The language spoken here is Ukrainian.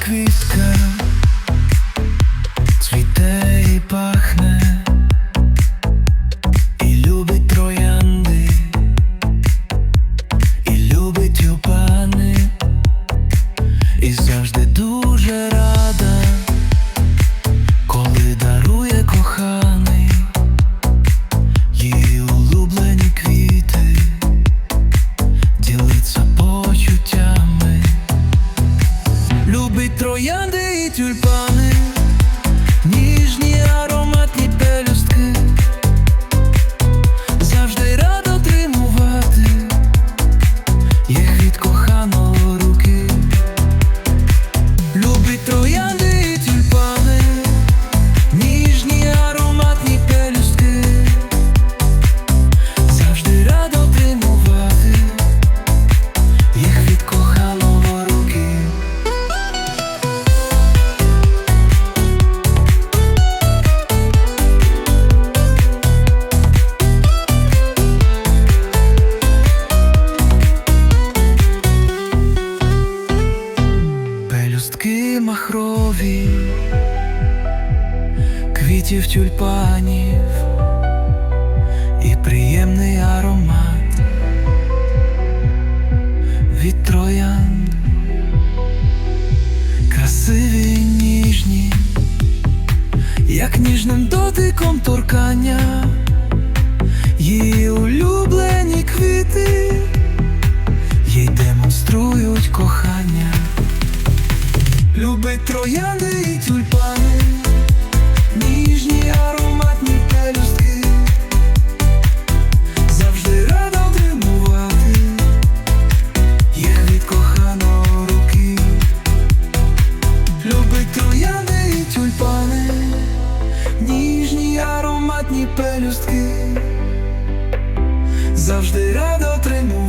квітка, тюльпани, ніжні ароматні махрові, квітів тюльпанів і приємний аромат від троян, красиві ніжні, як ніжним дотиком торкання, Любить троянди і тюльпани, ніжні ароматні пелюстки, завжди рада отримувати їх від коханого руки. Любить троянди і тюльпани, ніжні ароматні пелюстки, завжди рада отримувати